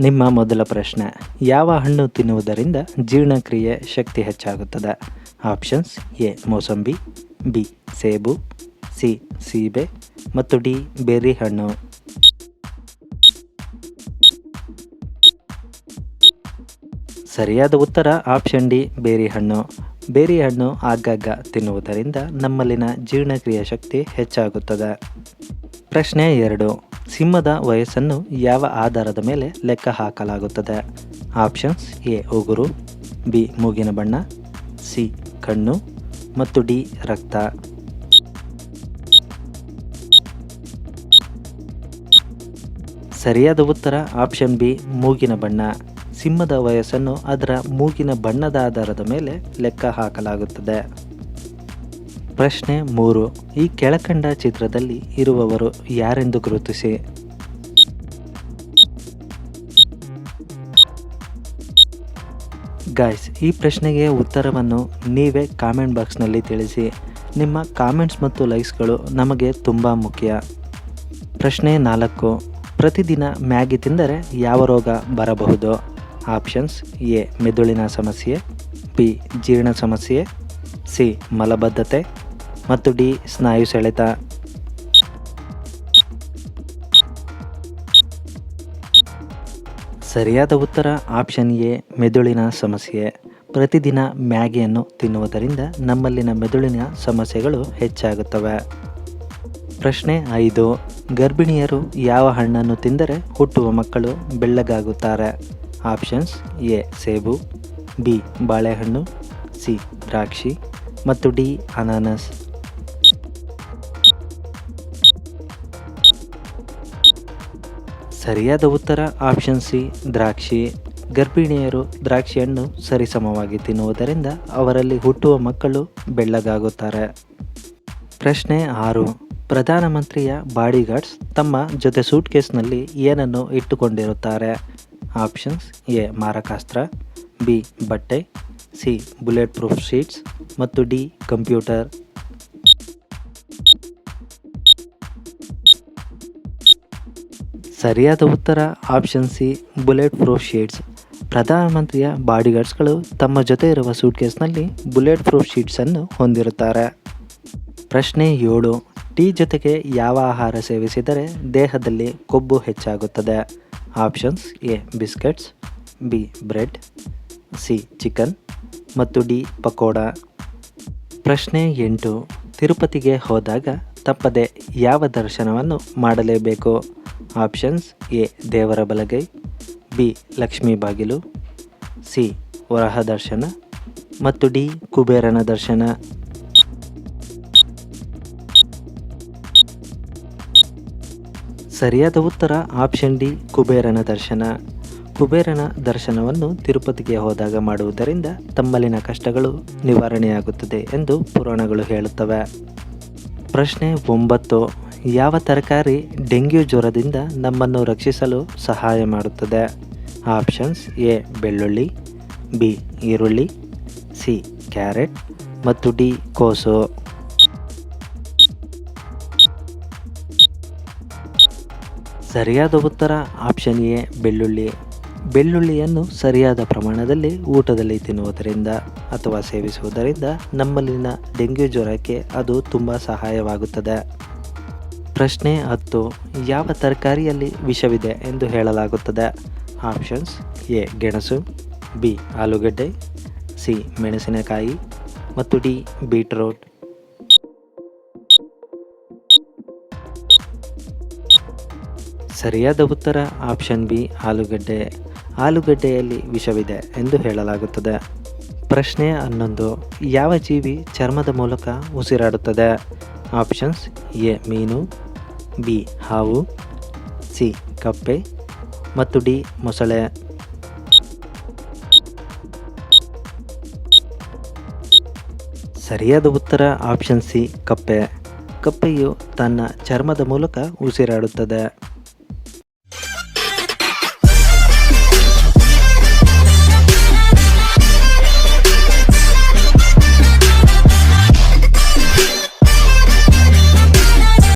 ನಿಮ್ಮ ಮೊದಲ ಪ್ರಶ್ನೆ. ಯಾವ ಹಣ್ಣು ತಿನ್ನುವುದರಿಂದ ಜೀರ್ಣಕ್ರಿಯೆ ಶಕ್ತಿ ಹೆಚ್ಚಾಗುತ್ತದೆ? ಆಪ್ಷನ್ಸ್ ಎ, ಮೋಸಂಬಿ, ಬಿ, ಸೇಬು, ಸಿ, ಸೀಬೆ ಮತ್ತು ಡಿ, ಬೆರ್ರಿ ಹಣ್ಣು. ಸರಿಯಾದ ಉತ್ತರ ಆಪ್ಷನ್ ಡಿ ಬೇರಿ ಹಣ್ಣು. ಬೇರಿ ಹಣ್ಣು ಆಗಾಗ ತಿನ್ನುವುದರಿಂದ ನಮ್ಮಲ್ಲಿನ ಜೀರ್ಣಕ್ರಿಯೆ ಶಕ್ತಿ ಹೆಚ್ಚಾಗುತ್ತದೆ. ಪ್ರಶ್ನೆ ಎರಡು. ಸಿಂಹದ ವಯಸ್ಸನ್ನು ಯಾವ ಆಧಾರದ ಮೇಲೆ ಲೆಕ್ಕ ಹಾಕಲಾಗುತ್ತದೆ? ಆಪ್ಷನ್ಸ್ ಎ, ಉಗುರು, ಬಿ, ಮೂಗಿನ ಬಣ್ಣ, ಸಿ, ಕಣ್ಣು ಮತ್ತು ಡಿ, ರಕ್ತ. ಸರಿಯಾದ ಉತ್ತರ ಆಪ್ಷನ್ ಬಿ, ಮೂಗಿನ ಬಣ್ಣ. ಸಿಂಹದ ವಯಸ್ಸನ್ನು ಅದರ ಮೂಗಿನ ಬಣ್ಣದ ಆಧಾರದ ಮೇಲೆ ಲೆಕ್ಕ ಹಾಕಲಾಗುತ್ತದೆ. ಪ್ರಶ್ನೆ ಮೂರು. ಈ ಕೆಳಕಂಡ ಚಿತ್ರದಲ್ಲಿ ಇರುವವರು ಯಾರೆಂದು ಗುರುತಿಸಿ? ಗಾಯ್ಸ್ ಈ ಪ್ರಶ್ನೆಗೆ ಉತ್ತರವನ್ನು ನೀವೇ ಕಾಮೆಂಟ್ ಬಾಕ್ಸ್ನಲ್ಲಿ ತಿಳಿಸಿ. ನಿಮ್ಮ ಕಾಮೆಂಟ್ಸ್ ಮತ್ತು ಲೈಕ್ಸ್ಗಳು ನಮಗೆ ತುಂಬ ಮುಖ್ಯ. ಪ್ರಶ್ನೆ ನಾಲ್ಕು. ಪ್ರತಿದಿನ ಮ್ಯಾಗಿ ತಿಂದರೆ ಯಾವ ರೋಗ ಬರಬಹುದು? ಆಪ್ಷನ್ಸ್ ಎ, ಮೆದುಳಿನ ಸಮಸ್ಯೆ, ಬಿ, ಜೀರ್ಣ ಸಮಸ್ಯೆ, ಸಿ, ಮಲಬದ್ಧತೆ ಮತ್ತು ಡಿ ಸ್ನಾಯು ಸೆಳೆತ. ಸರಿಯಾದ ಉತ್ತರ ಆಪ್ಷನ್ ಎ, ಮೆದುಳಿನ ಸಮಸ್ಯೆ. ಪ್ರತಿದಿನ ಮ್ಯಾಗಿಯನ್ನು ತಿನ್ನುವುದರಿಂದ ನಮ್ಮಲ್ಲಿನ ಮೆದುಳಿನ ಸಮಸ್ಯೆಗಳು ಹೆಚ್ಚಾಗುತ್ತವೆ. ಪ್ರಶ್ನೆ ಐದು, ಗರ್ಭಿಣಿಯರು ಯಾವ ಹಣ್ಣನ್ನು ತಿಂದರೆ ಹುಟ್ಟುವ ಮಕ್ಕಳು ಬೆಳ್ಳಗಾಗುತ್ತಾರೆ? ಆಪ್ಷನ್ಸ್ ಎ, ಸೇಬು, ಬಿ, ಬಾಳೆಹಣ್ಣು, ಸಿ, ದ್ರಾಕ್ಷಿ ಮತ್ತು ಡಿ, ಅನಾನಸ್. ಸರಿಯಾದ ಉತ್ತರ ಆಪ್ಷನ್ ಸಿ ದ್ರಾಕ್ಷಿ. ಗರ್ಭಿಣಿಯರು ದ್ರಾಕ್ಷಿಯನ್ನು ಸರಿಸಮವಾಗಿ ತಿನ್ನುವುದರಿಂದ ಅವರಲ್ಲಿ ಹುಟ್ಟುವ ಮಕ್ಕಳು ಬೆಳ್ಳಗಾಗುತ್ತಾರೆ. ಪ್ರಶ್ನೆ ಆರು. ಪ್ರಧಾನಮಂತ್ರಿಯ ಬಾಡಿಗಾರ್ಡ್ಸ್ ತಮ್ಮ ಜೊತೆ ಸೂಟ್ಕೇಸ್ನಲ್ಲಿ ಏನನ್ನು ಇಟ್ಟುಕೊಂಡಿರುತ್ತಾರೆ? ಆಪ್ಷನ್ಸ್ ಎ, ಮಾರಕಾಸ್ತ್ರ, ಬಿ, ಬಟ್ಟೆ, ಸಿ ಬುಲೆಟ್ ಪ್ರೂಫ್ ಶೀಟ್ಸ್ ಮತ್ತು ಡಿ, ಕಂಪ್ಯೂಟರ್. ಸರಿಯಾದ ಉತ್ತರ option C bullet proof sheets ಪ್ರಧಾನಮಂತ್ರಿಯ ಬಾಡಿಗಾರ್ಡ್ಸ್ಗಳು ತಮ್ಮ ಜೊತೆ ಇರುವ ಸೂಟ್ಕೇಸ್ನಲ್ಲಿ ಬುಲೆಟ್ ಪ್ರೂಫ್ ಶೀಟ್ಸನ್ನು ಹೊಂದಿರುತ್ತಾರೆ. ಪ್ರಶ್ನೆ ಏಳು, ಟೀ ಜೊತೆಗೆ ಯಾವ ಆಹಾರ ಸೇವಿಸಿದರೆ ದೇಹದಲ್ಲಿ ಕೊಬ್ಬು ಹೆಚ್ಚಾಗುತ್ತದೆ? Options A biscuits B bread C chicken ಮತ್ತು ಡಿ ಪಕೋಡ. ಪ್ರಶ್ನೆ ಎಂಟು, ತಿರುಪತಿಗೆ ಹೋದಾಗ ತಪ್ಪದೆ ಯಾವ ದರ್ಶನವನ್ನು ಮಾಡಲೇಬೇಕು? ಆಪ್ಷನ್ಸ್ ಎ ದೇವರ ಬಲಗೈ ಬಿ ಲಕ್ಷ್ಮೀ ಬಾಗಿಲು ಸಿ ವರಹ ದರ್ಶನ ಮತ್ತು ಡಿ ಕುಬೇರನ ದರ್ಶನ. ಸರಿಯಾದ ಉತ್ತರ ಆಪ್ಷನ್ ಡಿ ಕುಬೇರನ ದರ್ಶನ. ಕುಬೇರನ ದರ್ಶನವನ್ನು ತಿರುಪತಿಗೆ ಹೋದಾಗ ಮಾಡುವುದರಿಂದ ತಮ್ಮಲ್ಲಿನ ಕಷ್ಟಗಳು ನಿವಾರಣೆಯಾಗುತ್ತದೆ ಎಂದು ಪುರಾಣಗಳು ಹೇಳುತ್ತವೆ. ಪ್ರಶ್ನೆ ಒಂಬತ್ತು. ಯಾವ ತರಕಾರಿ ಡೆಂಗ್ಯೂ ಜ್ವರದಿಂದ ನಮ್ಮನ್ನು ರಕ್ಷಿಸಲು ಸಹಾಯ ಮಾಡುತ್ತದೆ? ಆಪ್ಷನ್ಸ್ ಎ, ಬೆಳ್ಳುಳ್ಳಿ, ಬಿ, ಈರುಳ್ಳಿ, ಸಿ, ಕ್ಯಾರೆಟ್ ಮತ್ತು ಡಿ, ಕೋಸು. ಸರಿಯಾದ ಉತ್ತರ ಆಪ್ಷನ್ ಎ, ಬೆಳ್ಳುಳ್ಳಿ. ಬೆಳ್ಳುಳ್ಳಿಯನ್ನು ಸರಿಯಾದ ಪ್ರಮಾಣದಲ್ಲಿ ಊಟದಲ್ಲಿ ತಿನ್ನುವುದರಿಂದ ಅಥವಾ ಸೇವಿಸುವುದರಿಂದ ನಮ್ಮಲ್ಲಿನ ಡೆಂಗ್ಯೂ ಜ್ವರಕ್ಕೆ ಅದು ತುಂಬ ಸಹಾಯವಾಗುತ್ತದೆ. ಪ್ರಶ್ನೆ ಹತ್ತು, ಯಾವ ತರಕಾರಿಯಲ್ಲಿ ವಿಷವಿದೆ ಎಂದು ಹೇಳಲಾಗುತ್ತದೆ? ಆಪ್ಷನ್ಸ್ ಎ, ಗೆಣಸು, ಬಿ, ಆಲೂಗಡ್ಡೆ, ಸಿ, ಮೆಣಸಿನಕಾಯಿ ಮತ್ತು ಡಿ, ಬೀಟ್ರೋಟ್. ಸರಿಯಾದ ಉತ್ತರ ಆಪ್ಷನ್ ಬಿ, ಆಲೂಗಡ್ಡೆ. ಆಲೂಗಡ್ಡೆಯಲ್ಲಿ ವಿಷವಿದೆ ಎಂದು ಹೇಳಲಾಗುತ್ತದೆ. ಪ್ರಶ್ನೆ ಹನ್ನೊಂದು, ಯಾವ ಜೀವಿ ಚರ್ಮದ ಮೂಲಕ ಉಸಿರಾಡುತ್ತದೆ? ಆಪ್ಷನ್ಸ್ ಎ, ಮೀನು ಬಿ, ಹಾವು, ಸಿ, ಕಪ್ಪೆ ಮತ್ತು ಡಿ, ಮೊಸಳೆ. ಸರಿಯಾದ ಉತ್ತರ ಆಪ್ಷನ್ ಸಿ, ಕಪ್ಪೆ. ಕಪ್ಪೆಯು ತನ್ನ ಚರ್ಮದ ಮೂಲಕ ಉಸಿರಾಡುತ್ತದೆ.